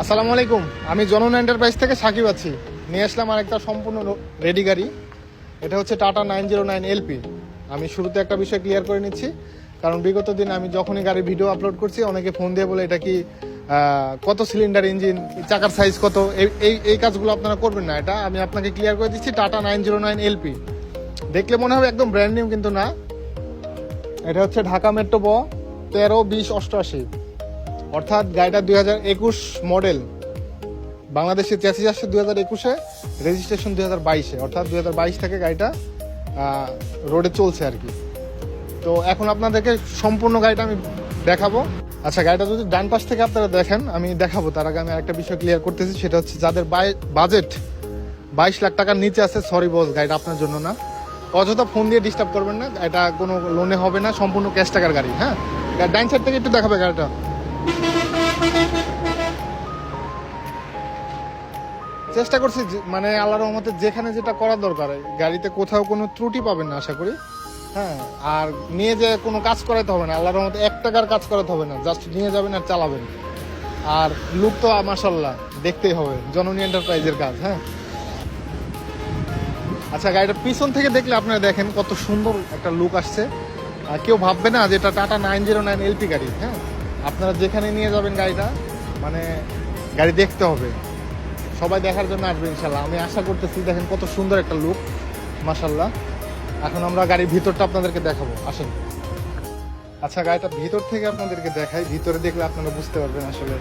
আসসালামু আলাইকুম। আমি জনন এন্টারপ্রাইজ থেকে সাকিব আছি। নিয়ে আসলাম আরেকটা সম্পূর্ণ রেডি গাড়ি। এটা হচ্ছে Tata nine zero nine LP আমি শুরুতে একটা বিষয় ক্লিয়ার করে নিচ্ছি। কারণ বিগত দিন আমি যখনই গাড়ির ভিডিও আপলোড করছি, অনেকে ফোন দিয়ে বলে, এটা কি কত সিলিন্ডার ইঞ্জিন চাকার সাইজ কত? এই- এই এই কাজগুলো আপনারা করবেন না। এটা আমি আপনাকে ক্লিয়ার করে দিচ্ছি Tata nine zero nine LP দেখলে মনে হবে একদম ব্র্যান্ড নিউ কিন্তু না। এটা হচ্ছে ঢাকা মেট্রো ব তেরো, বিশ, অষ্টআশি। অর্থাৎ গাড়িটা দুই হাজার একুশ মডেল বাংলাদেশে চ্যাসিস আসছে দুই হাজার একুশে, রেজিস্ট্রেশন দুই হাজার বাইশে, অর্থাৎ দুই হাজার বাইশ থেকে গাড়িটা রোডে চলছে আর কি। তো এখন আপনাদেরকে সম্পূর্ণ গাড়িটা আমি দেখাবো। আচ্ছা গাড়িটা যদি ডান পাশ থেকে আপনারা দেখেন, আমি দেখাবো। তার আগে আমি একটা বিষয় ক্লিয়ার করতেছি, সেটা হচ্ছে যাদের বাজেট বাইশ লাখ টাকার নিচে আছে সরি বস গাড়িটা আপনার জন্য না। অযথা ফোন দিয়ে ডিস্টার্ব করবেন না, এটা কোনো লোনে হবে না, সম্পূর্ণ ক্যাশ টাকার গাড়ি হ্যাঁ? ডাইন সাইড থেকে একটু দেখাবে গাড়িটা। চেষ্টা করছি মানে আল্লাহর রহমতে যেখানে যেটা করা দরকার গাড়িতে কোথাও কোনো ত্রুটি পাবেন না, আশা করি। হ্যাঁ আর নিয়ে যে কোনো কাজ করাতে হবে না। আল্লাহর রহমতে এক টাকার কাজ করাতে হবে না। জাস্ট নিয়ে যাবেন আর চালাবেন। আর লুক তো মাসাল্লাহ দেখতেই হবে। জননী এন্টারপ্রাইজের কাজ হ্যাঁ। আচ্ছা গাড়িটা পিছন থেকে দেখলে আপনারা দেখেন কত সুন্দর একটা লুক আসছে। আর কেউ ভাববে না যে এটা Tata nine zero nine LP গাড়ি হ্যাঁ। আপনারা যেখানে নিয়ে যাবেন গাড়িটা মানে গাড়ি দেখতে হবে। সবাই দেখার জন্য আসবে ইনশাল্লাহ আমি আশা করতেছি, দেখেন কত সুন্দর একটা লুক মাসাল্লাহ এখন আমরা গাড়ির ভিতরটা আপনাদেরকে দেখাবো। আসেন। আচ্ছা গাড়িটা ভিতর থেকে আপনাদেরকে দেখাই। ভিতরে দেখলে আপনারা বুঝতে পারবেন আসলে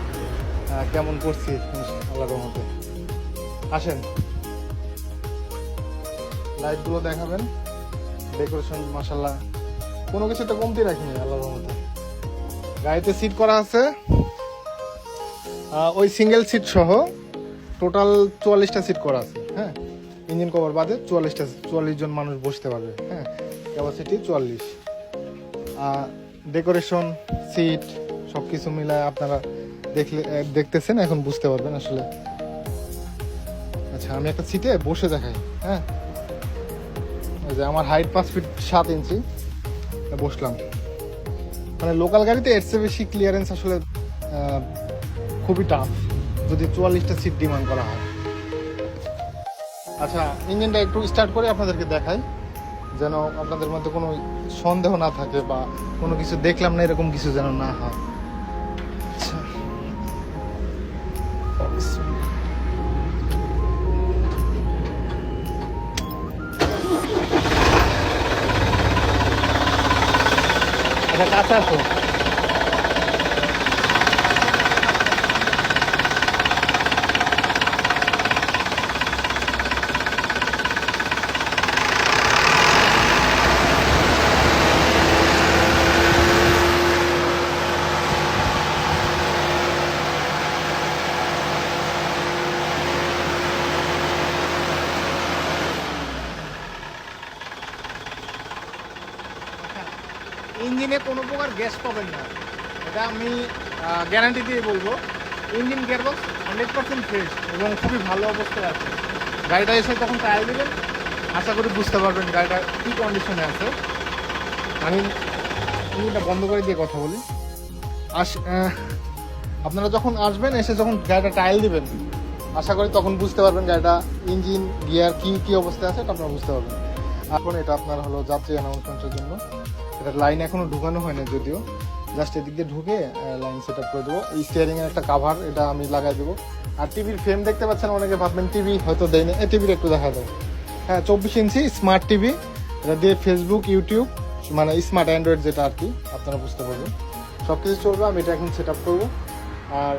কেমন করছি। আল্লাহ রহমতে। আসেন। লাইটগুলো দেখাবেন। ডেকোরেশন মাসাল্লাহ কোনো কিছু তো কমতি রাখিনি, আল্লাহ রহমতে। গাড়িতে সিট করা আছে। ওই সিঙ্গেল সিট সহ টোটাল চুয়াল্লিশটা সিট করা আছে হ্যাঁ? ইঞ্জিন কভার বাদে চুয়াল্লিশটা, চুয়াল্লিশ জন মানুষ বসতে পারবে হ্যাঁ? ক্যাপাসিটি চুয়াল্লিশ। ডেকোরেশন সিট সব কিছু মিলায় আপনারা দেখলে দেখতেছেন, এখন বুঝতে পারবেন আসলে। আচ্ছা আমি একটা সিটে বসে দেখাই হ্যাঁ? যে আমার হাইট পাঁচ ফিট সাত ইঞ্চি বসলাম। মানে লোকাল গাড়িতে এর চেয়ে বেশি ক্লিয়ারেন্স আসলে খুবই টাফ যদি চুয়াল্লিশটা সিট ডিমান্ড করা হয়। আচ্ছা ইঞ্জিনটা একটু স্টার্ট করে আপনাদেরকে দেখাই, যেন আপনাদের মধ্যে কোনো সন্দেহ না থাকে বা কোনো কিছু দেখলাম না, এরকম কিছু যেন না হয়। এটা কাছে আসো ইঞ্জিনে কোনো প্রকার গ্যাস পাবেন না। এটা আমি গ্যারান্টি দিয়ে বলব। Engine gearbox hundred percent fresh এবং খুবই ভালো অবস্থায় আছে। গাড়িটা এসে তখন ট্রায়াল দেবেন। আশা করি বুঝতে পারবেন গাড়িটা কী কন্ডিশনে আছে। আমি ইঞ্জিনটা বন্ধ করে দিয়ে কথা বলি। আস আপনারা যখন আসবেন, এসে যখন গাড়িটা ট্রায়াল দিবেন, আশা করি তখন বুঝতে পারবেন গাড়িটা ইঞ্জিন গিয়ার কী কী অবস্থায় আছে, এটা আপনারা বুঝতে পারবেন। এখন এটা আপনার হলো যাত্রী অ্যানাউন্সমেন্টের জন্য। এটা লাইন এখনও ঢুকানো হয়নি যদিও। জাস্ট এদিক দিয়ে ঢুকে লাইন সেট আপ করে দেবো। এই স্টিয়ারিং এর একটা কাভার এটা আমি লাগাই দেবো। আর টিভির ফ্রেম দেখতে পাচ্ছেন অনেকে ভাববেন টিভি হয়তো দেয়নি এই টিভির একটু দেখা দেয় হ্যাঁ চব্বিশ ইঞ্চি স্মার্ট টিভি এটা দিয়ে ফেসবুক ইউটিউব মানে স্মার্ট অ্যান্ড্রয়েড যেটা আর কি, আপনারা বুঝতে পারবেন। সব কিছু চলবে, আমি এটা এখন সেট আপ করব। আর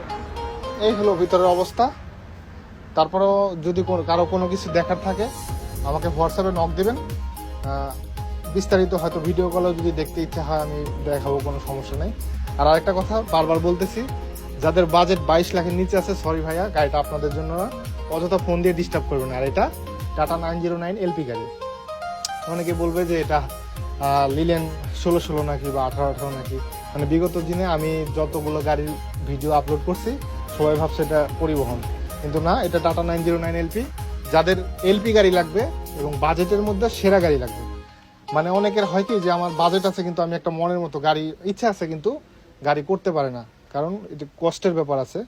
এই হলো ভিতরের অবস্থা। তারপরেও যদি কোনো- কারও কোনো কিছু দেখার থাকে, আমাকে হোয়াটসঅ্যাপে নক দেবেন। বিস্তারিত হয়তো ভিডিও কলেও যদি দেখতে ইচ্ছা হয়, আমি দেখাবো, কোনো সমস্যা নেই। আর আরেকটা কথা, বারবার বলতেছি, যাদের বাজেট বাইশ লাখের নিচে আছে সরি ভাইয়া, গাড়িটা আপনাদের জন্য না, অযথা ফোন দিয়ে ডিস্টার্ব করবেন আর এটা Tata nine zero nine LP গাড়ি। অনেকে বলবে যে এটা লিলেন ষোলো ষোলো নাকি বা আঠারো আঠারো নাকি। মানে বিগত দিনে আমি যতগুলো গাড়ির ভিডিও আপলোড করছি, সবাই ভাবছে এটা পরিবহন। কিন্তু না, এটা Tata nine zero nine LP যাদের এলপি গাড়ি লাগবে এবং বাজেটের মধ্যে সেরা গাড়ি লাগবে। মানে অনেকের হয় কি যে আমার বাজেট আছে কিন্তু আমি একটা মনের মতো গাড়ি, ইচ্ছা আছে কিন্তু গাড়ি করতে পারে না। কারণ এটি কষ্টের ব্যাপার আছে।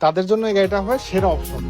তাদের জন্য এই গাড়িটা হয় সেরা অপশন